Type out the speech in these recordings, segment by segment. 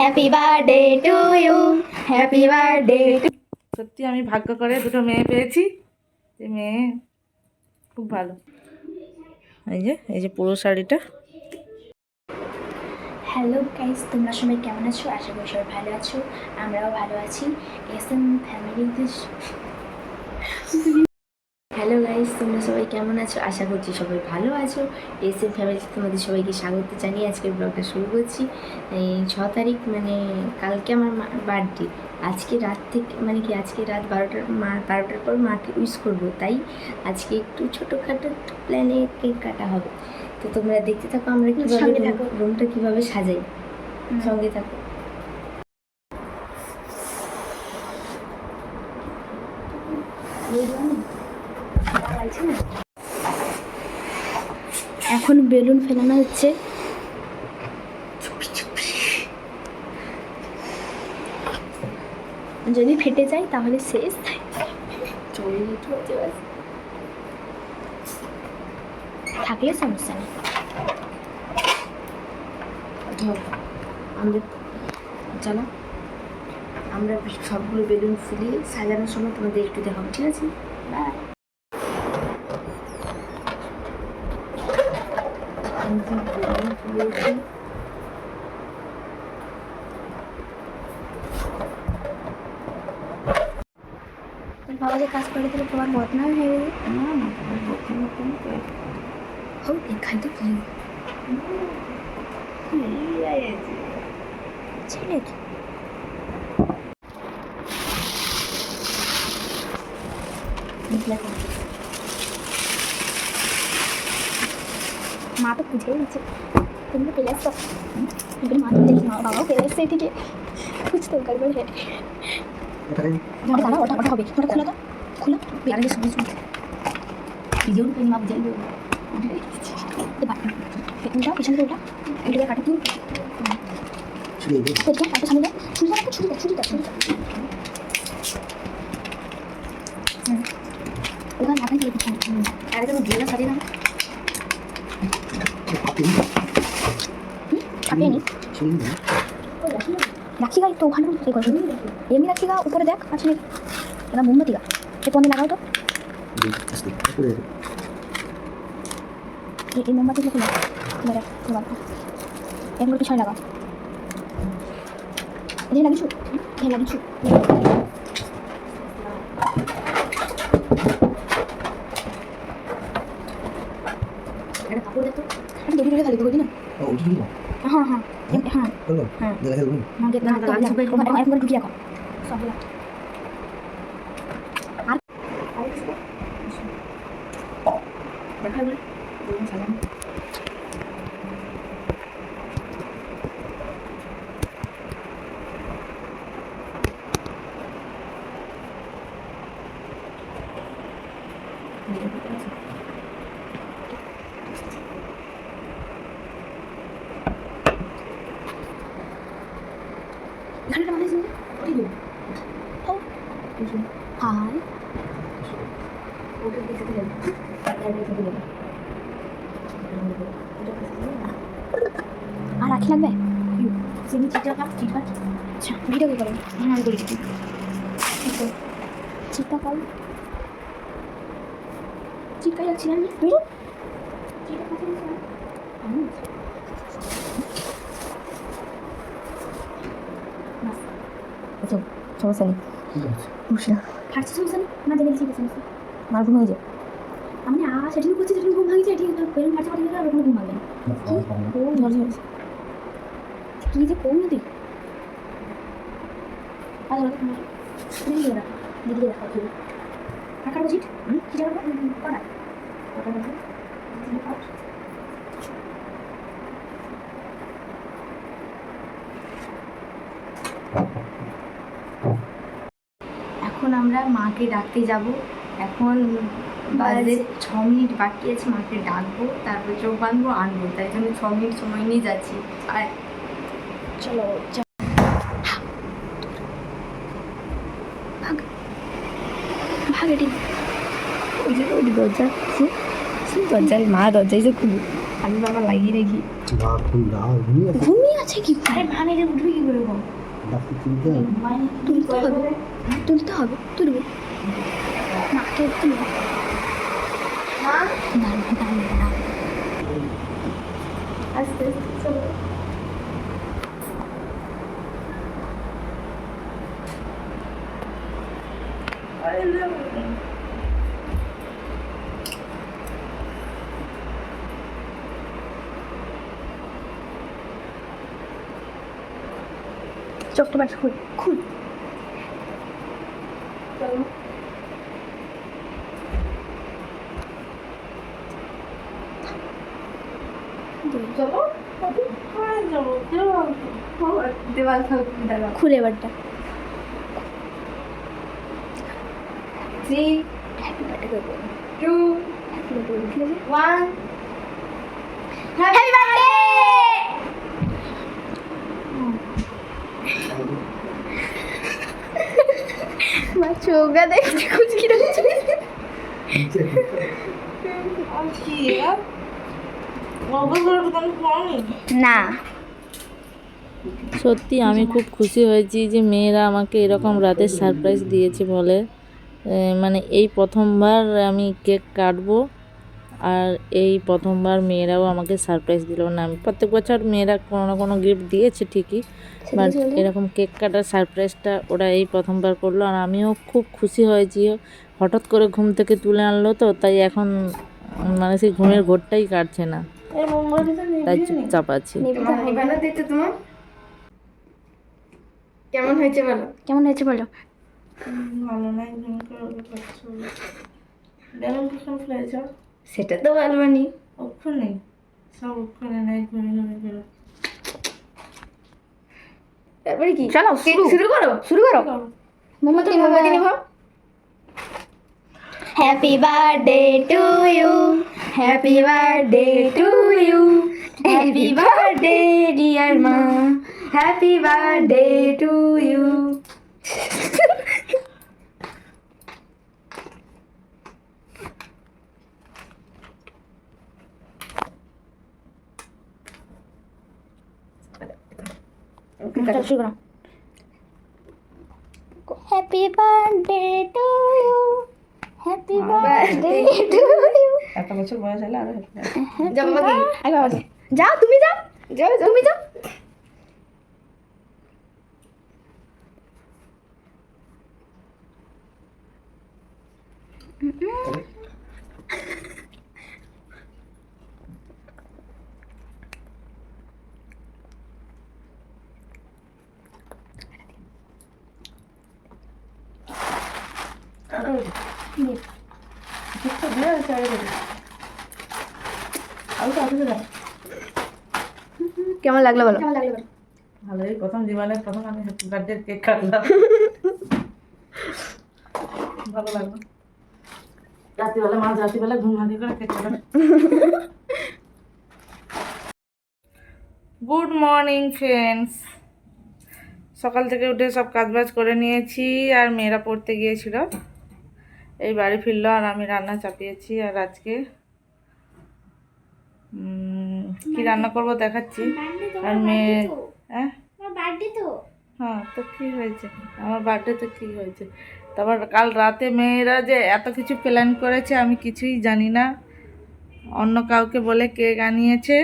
Happy birthday to you happy birthday সত্যি আমি ভাগ্য করে দুটো মেয়ে পেয়েছি। যে মেয়ে খুব ভালো। এই যে এই যে পুরো শাড়িটা। হ্যালো গাইস তোমরা সবাই কেমন আছো? আশা করি সবাই ভালো আছো। আমরাও ভালো আছি। এস এম ফ্যামিলিতে হ্যালো গাইস তোমরা সবাই কেমন আছো? আশা করছি সবাই ভালো আছো। এস এম ফ্যামিলিতে তোমাদের সবাইকে স্বাগত জানিয়ে আজকের ব্লগটা শুরু করছি। এই ছ তারিখ মানে কালকে আমার বার্থডে আজকে রাত থেকে মানে কি আজকে রাত বারোটার মা বারোটার পর মাকে উইশ করব। তাই আজকে একটু ছোটোখাটো প্ল্যানে কেক কাটা হবে। তো তোমরা দেখতে থাকো আমরা কীভাবে থাকো। রুমটা কীভাবে সাজাই। সঙ্গে থাকো। এখন বেলুন ফেলানো হচ্ছে। যদি ফেটে যায় তাহলে শেষ। থাকলে সমস্যা নেই। ধর আমাদের জানো আমরা সবগুলো বেলুন ফুলিয়ে সাজানোর সময় তোমাদের একটু দেখাবো ঠিক আছে? বাই বেলুন ফুলিয়েছি বাবা যে কাজ করে দিলে তোমার বদনাম হয়ে গেলে হোক দেখাই তো কি ছেলে কি মা তো বুঝেই নিচ্ছে তুমি তো পেলে আসছো এবার মা তো মা বাবাও পেলে এসছে এদিকে। কারবার হেঁটে ওটা দাঁড়া ওটা ওটা হবে। ওটা খোলা তো। খোলা। বেড়ে শুনে শুনতে ভিডিও পেন মা বুঝে উল্টা পিছনে উল্টা উল্টে কাটা তারপর সামনে দেখ ছুরি দাও ছুরি দাও ছুরি দাও ছুরি দাও ওখানে মাথায় দিয়ে দিচ্ছি। আরে তুমি দিয়ে সাজিয়ে দাও কাটিয়ে নি। রাখি গাই তো ওখানে এই করো এমনি রাখি গা উপরে দেখ আছে নাকি এবার মোমবাতি গা। সে পনে লাগাও তো। এই মোমবাতি গুলো খুলে দেখ এগুলো পিছনে লাগাও। এখানে লাগিয়েছো এখানে লাগিয়েছো একটা কাপড় দেখো আমি দড়ি দড়ি খালি তো না হ্যাঁ হ্যাঁ এম- হ্যাঁ হ্যাঁ আমাকে না তো ওখানে একবার ঢুকিয়ে রাখো সবগুলো আর দেখা বলে সালাম এখানে একটা মানুষ নেই ও হাই ওকে দিতে গেল আর রাখি লাগবে সিমি চিটা কাট চিট কাট আচ্ছা ভিডিও কি করো হ্যাঁ আমি করি চিটা কাল চিটকাই যাচ্ছিলাম তুই চিটা কাটে আমি আচ্ছা সমস্যা নেই। বুঝলাম ফার্স্ট সমস্যা নেই? না জেনে ঠিক আছে আমার ঘুম হয়ে যায়। আমি সেটিং করছি সেটিং ঘুম ভাঙছে এটি পেন ফার্স্ট পাঠিয়ে গেলে আর ঘুম ভাঙবে না। ও ঝড় ঝড় কি যে কোন নদী আর ওরা দিদি ওরা দিদি দেখা কি টাকার কি জানো করা টাকার বাজিট এখন আমরা মাকে ডাকতে যাব। এখন বাজে ছ মিনিট বাকি আছে মাকে ডাকবো তারপর চোখ বাঁধবো আনব। তাই জন্য ছ মিনিট সময় নিয়ে যাচ্ছি। আর চলো ভাগ ভাগ এটি। ওই যে ওই দরজা দরজায় মা দরজায় যে খুলি। আমি বাবা লাগিয়ে রেখি। ঘুমিয়ে আছে। কি? আরে ভাঙিয়ে উঠবে কি করে বাকি তুলতে হবে তুলবে। তুলবে। না চলো। চোখটা বাস খুল খুল চলো চলো দেওয়াল থাকবে দাঁড়াও খুলে এবারটা three two one happy birthday মা চোখা দেখছি কুচকি রাখছে না। সত্যি, আমি খুব খুশি হয়েছি যে মেয়েরা আমাকে এরকম রাতে সারপ্রাইজ দিয়েছে বলে। মানে এই প্রথমবার আমি কেক কাটবো আর এই প্রথমবার মেয়েরাও আমাকে সারপ্রাইজ দিল না। আমি প্রত্যেক বছর মেয়েরা কোনো না কোনো গিফট দিয়েছে ঠিকই বাট এরকম কেক কাটার সারপ্রাইজটা ওরা এই প্রথমবার করল আর আমিও খুব খুশি হয়েছি। হঠাৎ করে ঘুম থেকে তুলে আনলো তো, তাই এখন মানে সেই ঘুমের ঘোরটাই কাটছে না। তাই চুপচাপ আছি। কেমন হয়েছে বলো? কেমন হয়েছে বলো? ভালো সেটা তো বলব নি। ওখানে সব ওখানে নাই ঘুরে ঘুরে ঘুরে তারপরে কি? চলো, শুরু। করো। শুরু করো। Birthday to you happy birthday to you happy birthday dear মা হ্যাপি বার্থডে টু ইউ চলো শুরু করো happy birthday to you happy birthday to you এত বছর বয়স হলে আরও যাও বাবা কি আগে বাবা যাও। যাও তুমি যাও। যাও যাও। তুমি যাও। কেমন লাগল বলো? কেমন লাগল বলো? ভালো এই প্রথম জীবনে প্রথম আমি হ্যাপি বার্থডে কেক কাটলাম। ভালো লাগল। রাত্রিবেলা মাঝ রাত্রিবেলা ঘুম হাতি করে কেক গুড মর্নিং ফ্রেন্ডস সকাল থেকে উঠে সব কাজবাজ করে নিয়েছি আর মেয়েরা পড়তে গিয়েছিল। এই বাড়ি ফিরলো আর আমি রান্না চাপিয়েছি আর আজকে কি রান্না করব দেখাচ্ছি। আর মেয়ে হ্যাঁ? হ্যাঁ তো কি হয়েছে? আমার বার্থডে তো কি হয়েছে? তারপর কাল রাতে মেয়েরা যে এত কিছু প্ল্যান করেছে আমি কিছুই জানি না। অন্য কাউকে বলে কেক আনিয়েছে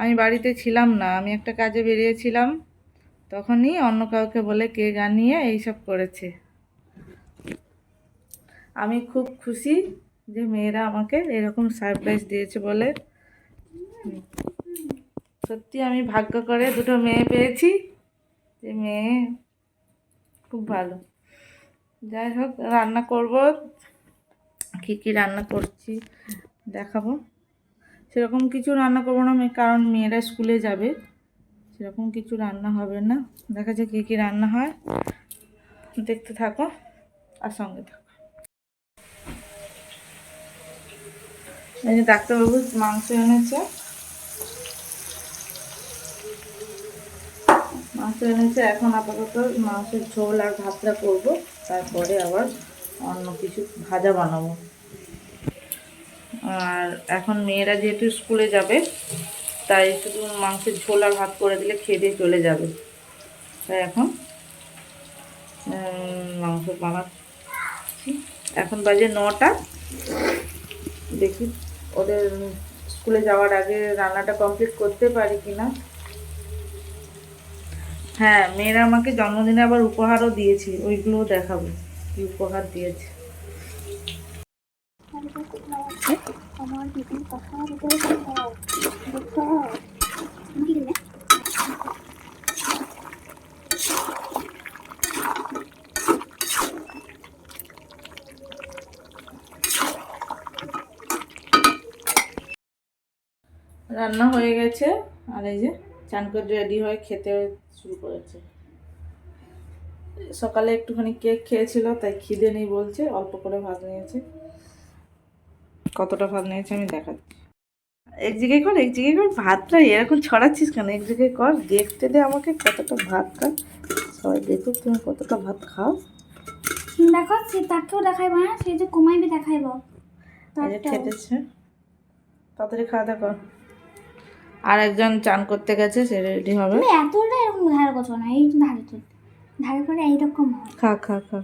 আমি বাড়িতে ছিলাম না আমি একটা কাজে বেরিয়েছিলাম। তখনই অন্য কাউকে বলে কেক আনিয়ে এইসব করেছে। আমি খুব খুশি যে মেয়েরা আমাকে এরকম সারপ্রাইজ দিয়েছে বলে। সত্যি আমি ভাগ্য করে দুটো মেয়ে পেয়েছি। যে মেয়ে খুব ভালো। যাই হোক, রান্না করব। কী কী রান্না করছি দেখাবো। সেরকম কিছু রান্না করব না কারণ মেয়েরা স্কুলে যাবে। সেরকম কিছু রান্না হবে না। দেখা যাক কী কী রান্না হয়। দেখতে থাকো আর সঙ্গে থাকো। এই যে ডাক্তারবাবু মাংস এনেছে। মাংস এনেছে, এখন আপাতত মাংসের ঝোল আর ভাতটা করব, তারপরে আবার অন্য কিছু ভাজা বানাবো। আর এখন মেয়েরা যেহেতু স্কুলে যাবে, তাই শুধু মাংসের ঝোল আর ভাত করে দিলে খেয়ে চলে যাবে। তাই এখন মাংস বানাচ্ছি। এখন বাজে নটা। দেখি। ওদের স্কুলে যাওয়ার আগে রান্নাটা কমপ্লিট করতে পারি কি না হ্যাঁ মেয়েরা আমাকে জন্মদিনে আবার উপহারও দিয়েছে ওইগুলোও দেখাবো, কি উপহার দিয়েছে। আমার দিদির কথার উপরে দেখাও দেখাও কি দেবে রান্না হয়ে গেছে আর এই যে চান করে রেডি হয়ে খেতে শুরু করেছে। সকালে একটুখানি কেক খেয়েছিল তাই খিদে নেই বলছে অল্প করে ভাত নিয়েছে। কতটা ভাত নিয়েছে আমি দেখাচ্ছি। এক জায়গায় কর এক জায়গায় কর ভাতটা এরকম ছড়াচ্ছিস কেন? এক জায়গায় কর দেখতে দে আমাকে কতটা ভাত খা সবাই দেখুক তুমি কতটা ভাত খাও। দেখো সে তাকেও দেখাইবো হ্যাঁ? সে যে কমাইবে দেখাইবো। খেতেছে। তাড়াতাড়ি খাওয়া দাওয়া কর। আর একজন চান করতে গেছে সে রেডি হবে। এতটা এরকম ধারে করছ না এই ধারে তো ধারে করে এইরকম খা খা খা।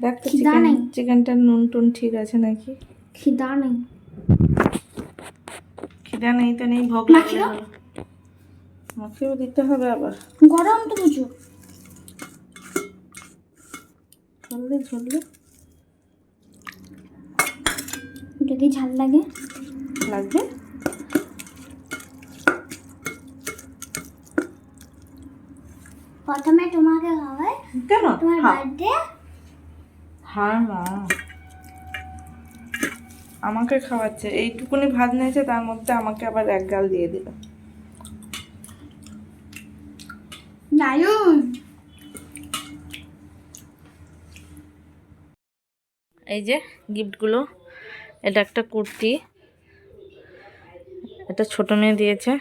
দেখ তো চিকেন নেই। চিকেনটার নুন টুন ঠিক আছে নাকি? খিদা নেই। খিদা নেই তো নেই ভোগ মাখিও? লাগলে দিতে হবে আবার। গরম তো প্রচুর। ঝরলে ঝরলে যদি ঝাল লাগে। লাগবে? প্রথমে তোমাকে খাওয়াই কেন? তোমার হ্যাঁ বার্থডে হ্যাঁ মা। আমাকে খাওয়াচ্ছে। এইটুকুনি ভাত নিয়েছে তার মধ্যে আমাকে আবার এক গাল দিয়ে দিল। এই যে গিফটগুলো এটা একটা কুর্তি। এটা ছোট মেয়ে দিয়েছে।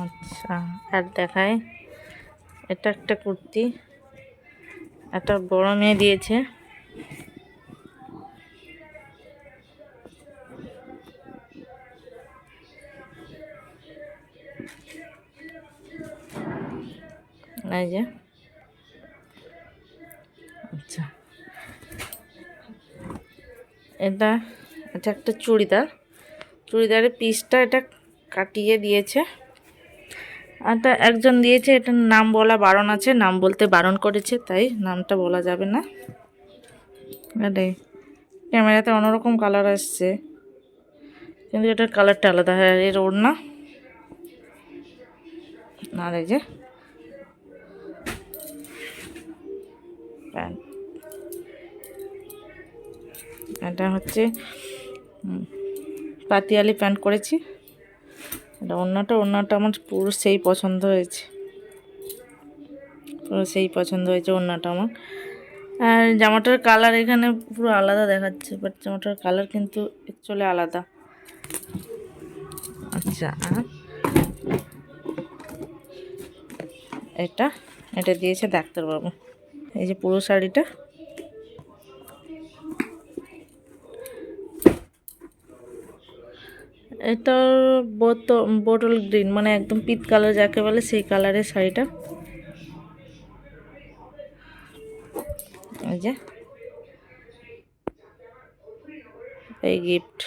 আচ্ছা আর দেখায় এটা একটা কুর্তি। একটা বড় মেয়ে দিয়েছে। যে। আচ্ছা। এটা এটা একটা চুড়িদার। চুড়িদারের পিসটা এটা কাটিয়ে দিয়েছে। এটা একজন দিয়েছে, এটার নাম বলা বারণ আছে, নাম বলতে বারণ করেছে, তাই নামটা বলা যাবে না। এটাই, ক্যামেরাতে অন্যরকম কালার আসছে, কিন্তু এটার কালারটা আলাদা, হয় আর এর ওড়না। না এই যে প্যান্ট এটা হচ্ছে পাতিয়ালি প্যান্ট করেছি। এটা অন্যটা অন্যটা আমার পুরো সেই পছন্দ হয়েছে। পুরো সেই পছন্দ হয়েছে অন্যটা আমার। আর জামাটার কালার এখানে পুরো আলাদা দেখাচ্ছে বাট জামাটার কালার কিন্তু অ্যাকচুয়ালি আলাদা। আচ্ছা এটা এটা দিয়েছে ডাক্তারবাবু। এই যে পুরো শাড়িটা। এটা বোটল গ্রিন মানে একদম পিত কালার যাকে বলে সেই কালারের শাড়িটা। এই যে। এই গিফট।